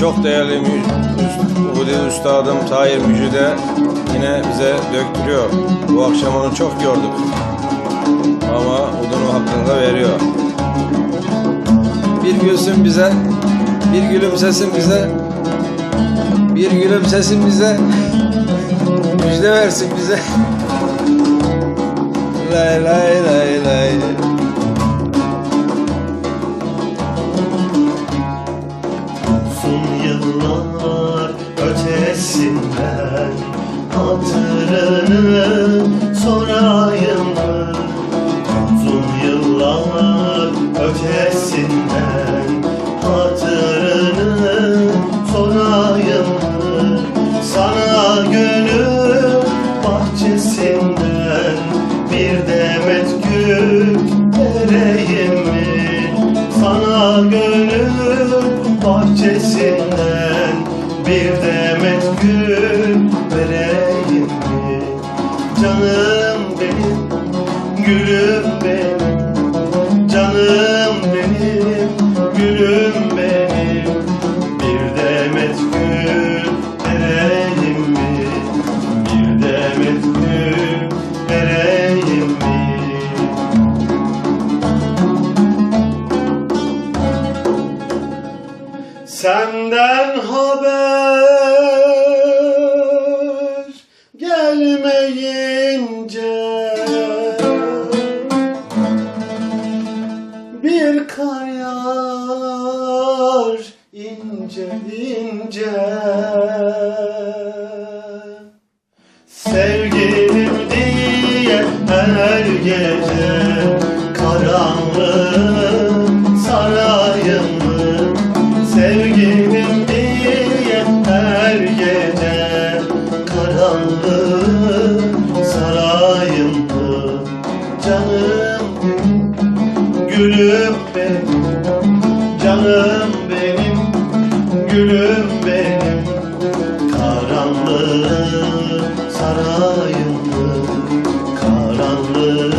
çok değerli Udi Üstadım Tahir Müjde yine bize döktürüyor. Bu akşam onu çok gördük. Ama odunu hakkında veriyor. Bir gülsün bize, bir gülümsesin bize, bir gülümsesin bize, müjde versin bize. Lay lay lay lay. Uzun yıllar ötesinden hatırını sorayım bahçesinden bir demet gül vereyim mi? Canım benim, gülüm benim, Senden haber gelmeyince bir kar yağar ince ince Sevgilim diye her gece karanlık canım Gülüm benim, canım benim, gülüm benim. Karanlık sarayımdı, karanlık